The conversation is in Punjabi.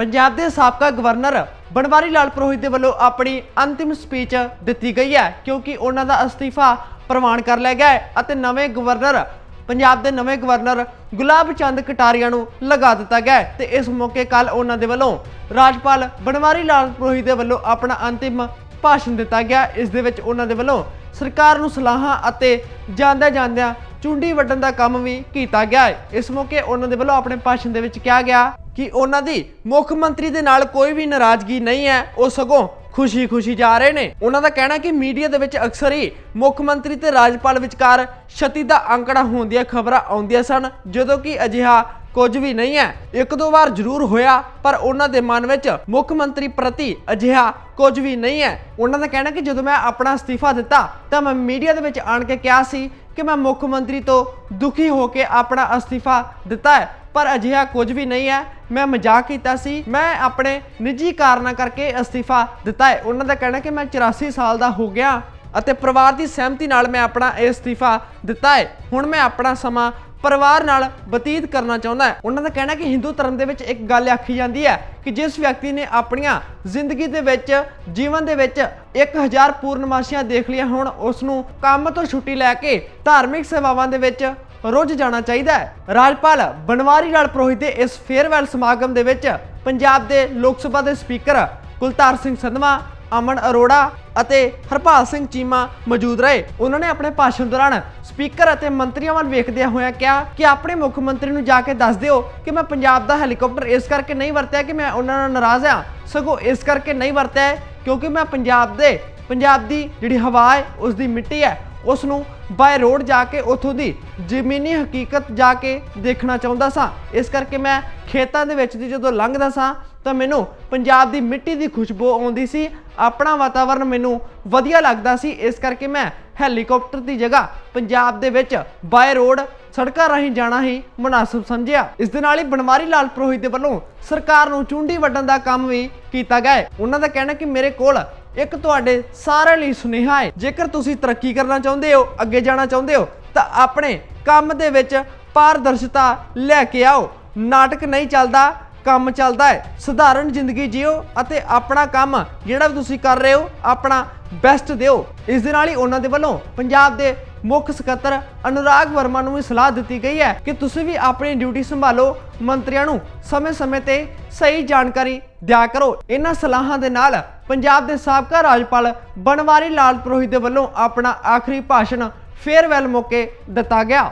ਪੰਜਾਬ ਦੇ ਸਾਬਕਾ ਗਵਰਨਰ ਬਨਵਾਰੀ ਲਾਲ ਪੁਰੋਹਿਤ ਦੇ ਵੱਲੋਂ ਆਪਣੀ ਅੰਤਿਮ ਸਪੀਚ ਦਿੱਤੀ ਗਈ ਹੈ, ਕਿਉਂਕਿ ਉਹਨਾਂ ਦਾ ਅਸਤੀਫਾ ਪ੍ਰਵਾਨ ਕਰ ਲਿਆ ਗਿਆ ਹੈ ਅਤੇ ਨਵੇਂ ਗਵਰਨਰ, ਪੰਜਾਬ ਦੇ ਨਵੇਂ ਗਵਰਨਰ ਗੁਲਾਬ ਚੰਦ ਕਟਾਰੀਆ ਨੂੰ ਲਗਾ ਦਿੱਤਾ ਗਿਆ ਹੈ ਤੇ ਇਸ ਮੌਕੇ ਕੱਲ ਉਹਨਾਂ ਦੇ ਵੱਲੋਂ ਰਾਜਪਾਲ ਬਨਵਾਰੀ ਲਾਲ ਪੁਰੋਹਿਤ ਦੇ ਵੱਲੋਂ ਆਪਣਾ ਅੰਤਿਮ ਭਾਸ਼ਣ ਦਿੱਤਾ ਗਿਆ। ਇਸ ਦੇ ਵਿੱਚ ਉਹਨਾਂ ਦੇ ਵੱਲੋਂ ਸਰਕਾਰ ਨੂੰ ਸਲਾਹਾਂ ਅਤੇ ਜਾਂਦਿਆਂ ਜਾਂਦਿਆਂ ਚੁੰਡੀ ਵੱਢਣ ਦਾ ਕੰਮ ਵੀ ਕੀਤਾ ਗਿਆ ਹੈ। ਇਸ ਮੌਕੇ ਉਹਨਾਂ ਦੇ ਵੱਲੋਂ ਆਪਣੇ ਭਾਸ਼ਣ ਦੇ ਵਿੱਚ ਕਿਹਾ ਗਿਆ ਕਿ ਉਹਨਾਂ ਦੀ ਮੁੱਖ ਮੰਤਰੀ ਦੇ ਨਾਲ ਕੋਈ ਵੀ ਨਾਰਾਜ਼ਗੀ ਨਹੀਂ ਹੈ, ਉਹ ਸਗੋਂ ਖੁਸ਼ੀ-ਖੁਸ਼ੀ ਜਾ ਰਹੇ ਨੇ। ਉਹਨਾਂ ਦਾ ਕਹਿਣਾ ਕਿ ਮੀਡੀਆ ਦੇ ਵਿੱਚ ਅਕਸਰ ਹੀ ਮੁੱਖ ਮੰਤਰੀ ਤੇ ਰਾਜਪਾਲ ਵਿਚਕਾਰ ਛਤੀ ਦਾ ਅੰਕੜਾ ਹੋਣ ਦੀਆਂ ਖਬਰਾਂ ਆਉਂਦੀਆਂ ਸਨ, ਜਦੋਂ ਕਿ ਅਜਿਹਾ ਕੁਝ ਵੀ ਨਹੀਂ ਹੈ। ਇੱਕ ਦੋ ਵਾਰ ਜ਼ਰੂਰ ਹੋਇਆ, ਪਰ ਉਹਨਾਂ ਦੇ ਮਨ ਵਿੱਚ ਮੁੱਖ ਮੰਤਰੀ ਪ੍ਰਤੀ ਅਜਿਹਾ ਕੁਝ ਵੀ ਨਹੀਂ ਹੈ। ਉਹਨਾਂ ਦਾ ਕਹਿਣਾ ਕਿ ਜਦੋਂ ਮੈਂ ਆਪਣਾ ਅਸਤੀਫਾ ਦਿੱਤਾ, ਤਾਂ ਮੈਂ ਮੀਡੀਆ ਦੇ ਵਿੱਚ ਆਣ ਕੇ ਕਿਹਾ ਸੀ ਕਿ ਮੈਂ ਮੁੱਖ ਮੰਤਰੀ ਤੋਂ ਦੁਖੀ ਹੋ ਕੇ ਆਪਣਾ ਅਸਤੀਫਾ ਦਿੱਤਾ ਹੈ, ਪਰ ਅਜਿਹਾ ਕੁਝ ਵੀ ਨਹੀਂ ਹੈ। ਮੈਂ ਮਜ਼ਾਕ ਕੀਤਾ ਸੀ। ਮੈਂ ਆਪਣੇ ਨਿੱਜੀ ਕਾਰਨਾਂ ਕਰਕੇ ਅਸਤੀਫਾ ਦਿੱਤਾ ਹੈ। ਉਹਨਾਂ ਦਾ ਕਹਿਣਾ ਕਿ ਮੈਂ 84 ਸਾਲ ਦਾ ਹੋ ਗਿਆ ਅਤੇ ਪਰਿਵਾਰ ਦੀ ਸਹਿਮਤੀ ਨਾਲ ਮੈਂ ਆਪਣਾ ਇਹ ਅਸਤੀਫਾ ਦਿੱਤਾ ਹੈ। ਹੁਣ ਮੈਂ ਆਪਣਾ ਸਮਾਂ ਪਰਿਵਾਰ ਨਾਲ ਬਤੀਤ ਕਰਨਾ ਚਾਹੁੰਦਾ ਹੈ। ਉਹਨਾਂ ਦਾ ਕਹਿਣਾ ਕਿ ਹਿੰਦੂ ਧਰਮ ਦੇ ਵਿੱਚ ਇੱਕ ਗੱਲ ਆਖੀ ਜਾਂਦੀ ਹੈ ਕਿ ਜਿਸ ਵਿਅਕਤੀ ਨੇ ਆਪਣੀਆਂ ਜ਼ਿੰਦਗੀ ਦੇ ਵਿੱਚ, ਜੀਵਨ ਦੇ ਵਿੱਚ 1000 ਪੂਰਨਮਾਸ਼ੀਆਂ ਦੇਖ ਲਈਆਂ ਹੁਣ ਉਸ ਨੂੰ ਕੰਮ ਤੋਂ ਛੁੱਟੀ ਲੈ ਕੇ ਧਾਰਮਿਕ ਸੇਵਾਵਾਂ ਦੇ ਵਿੱਚ ਰੁੱਝ ਜਾਣਾ ਚਾਹੀਦਾ ਹੈ। ਰਾਜਪਾਲ ਬਨਵਾਰੀ ਲਾਲ ਪ੍ਰੋਹਿਤ ਦੇ ਇਸ ਫੇਅਰਵੈਲ ਸਮਾਗਮ ਦੇ ਵਿੱਚ ਪੰਜਾਬ ਦੇ ਲੋਕ ਸਭਾ ਦੇ ਸਪੀਕਰ ਕੁਲਤਾਰ ਸਿੰਘ ਸੰਧਵਾ ਅਮਨ ਅਰੋੜਾ ਅਤੇ ਹਰਪਾਲ ਸਿੰਘ ਚੀਮਾ ਮੌਜੂਦ ਰਹੇ। ਉਹਨਾਂ ਨੇ ਆਪਣੇ ਭਾਸ਼ਣ ਦੌਰਾਨ ਸਪੀਕਰ ਅਤੇ ਮੰਤਰੀਆਂ ਵੱਲ ਵੇਖਦਿਆਂ ਹੋਇਆਂ ਕਿਹਾ ਕਿ ਆਪਣੇ ਮੁੱਖ ਮੰਤਰੀ ਨੂੰ ਜਾ ਕੇ ਦੱਸ ਦਿਓ ਕਿ ਮੈਂ ਪੰਜਾਬ ਦਾ ਹੈਲੀਕਾਪਟਰ ਇਸ ਕਰਕੇ ਨਹੀਂ ਵਰਤਿਆ ਕਿ ਮੈਂ ਉਹਨਾਂ ਨਾਲ ਨਾਰਾਜ਼ ਹਾਂ। ਸਗੋਂ ਇਸ ਕਰਕੇ ਨਹੀਂ ਵਰਤਿਆ ਕਿਉਂਕਿ ਮੈਂ ਪੰਜਾਬ ਦੇ, ਪੰਜਾਬ ਦੀ ਜਿਹੜੀ ਹਵਾ ਹੈ ਉਸ ਦੀ ਮਿੱਟੀ ਹੈ ਉਸ ਨੂੰ ਬਾਏ ਰੋਡ ਜਾ ਕੇ ਉਥੋਂ ਦੀ ਜ਼ਮੀਨੀ ਹਕੀਕਤ ਜਾ ਕੇ ਦੇਖਣਾ ਚਾਹੁੰਦਾ ਸਾਂ। ਇਸ ਕਰਕੇ ਮੈਂ ਖੇਤਾਂ ਦੇ ਵਿੱਚ ਦੀ ਜਦੋਂ ਲੰਘਦਾ ਸਾਂ ਤਾਂ ਮੈਨੂੰ ਪੰਜਾਬ ਦੀ ਮਿੱਟੀ ਦੀ ਖੁਸ਼ਬੂ ਆਉਂਦੀ ਸੀ, ਆਪਣਾ ਵਾਤਾਵਰਨ ਮੈਨੂੰ ਵਧੀਆ ਲੱਗਦਾ ਸੀ, ਇਸ ਕਰਕੇ ਮੈਂ ਹੈਲੀਕਾਪਟਰ ਦੀ ਜਗ੍ਹਾ ਪੰਜਾਬ ਦੇ ਵਿੱਚ ਬਾਏ ਰੋਡ ਸੜਕਾਂ ਰਾਹੀਂ ਜਾਣਾ ਹੀ ਮੁਨਾਸਬ ਸਮਝਿਆ। ਇਸ ਦੇ ਨਾਲ ਹੀ ਬਨਵਾਰੀ ਲਾਲ ਪ੍ਰੋਹਿਤ ਦੇ ਵੱਲੋਂ ਸਰਕਾਰ ਨੂੰ ਚੁੰਡੀ ਵੱਢਣ ਦਾ ਕੰਮ ਵੀ ਕੀਤਾ ਗਿਆ ਹੈ। ਉਹਨਾਂ ਦਾ ਕਹਿਣਾ ਕਿ ਮੇਰੇ ਕੋਲ ਇੱਕ ਤੁਹਾਡੇ ਸਾਰਿਆਂ ਲਈ ਸੁਨੇਹਾ ਹੈ। ਜੇਕਰ ਤੁਸੀਂ ਤਰੱਕੀ ਕਰਨਾ ਚਾਹੁੰਦੇ ਹੋ, ਅੱਗੇ ਜਾਣਾ ਚਾਹੁੰਦੇ ਹੋ, ਤਾਂ ਆਪਣੇ ਕੰਮ ਦੇ ਵਿੱਚ ਪਾਰਦਰਸ਼ਤਾ ਲੈ ਕੇ ਆਓ। ਨਾਟਕ ਨਹੀਂ ਚੱਲਦਾ ਕੰਮ ਚੱਲਦਾ ਹੈ। ਸਧਾਰਨ ਜ਼ਿੰਦਗੀ ਜਿਓ ਅਤੇ ਆਪਣਾ ਕੰਮ ਜਿਹੜਾ ਵੀ ਤੁਸੀਂ ਕਰ ਰਹੇ ਹੋ, ਆਪਣਾ ਬੈਸਟ ਦਿਓ। ਇਸ ਦੇ ਨਾਲ ਹੀ ਉਹਨਾਂ ਦੇ ਵੱਲੋਂ ਪੰਜਾਬ ਦੇ ਮੁੱਖ ਸਕੱਤਰ ਅਨੁਰਾਗ ਵਰਮਾ ਨੂੰ ਵੀ ਸਲਾਹ ਦਿੱਤੀ ਗਈ ਹੈ ਕਿ ਤੁਸੀਂ ਵੀ ਆਪਣੀ ਡਿਊਟੀ ਸੰਭਾਲੋ। ਮੰਤਰੀਆਂ ਨੂੰ ਸਮੇਂ-ਸਮੇਂ ਤੇ ਸਹੀ ਜਾਣਕਾਰੀ ਦਿਆ ਕਰੋ। ਇਹਨਾਂ ਸਲਾਹਾਂ ਦੇ ਨਾਲ ਪੰਜਾਬ ਦੇ ਸਾਬਕਾ ਰਾਜਪਾਲ ਬਨਵਾਰੀ ਲਾਲ ਪ੍ਰੋਹਿਤ ਦੇ ਵੱਲੋਂ ਆਪਣਾ ਆਖਰੀ ਭਾਸ਼ਣ ਫੇਅਰਵੈਲ ਮੌਕੇ ਦਿੱਤਾ ਗਿਆ।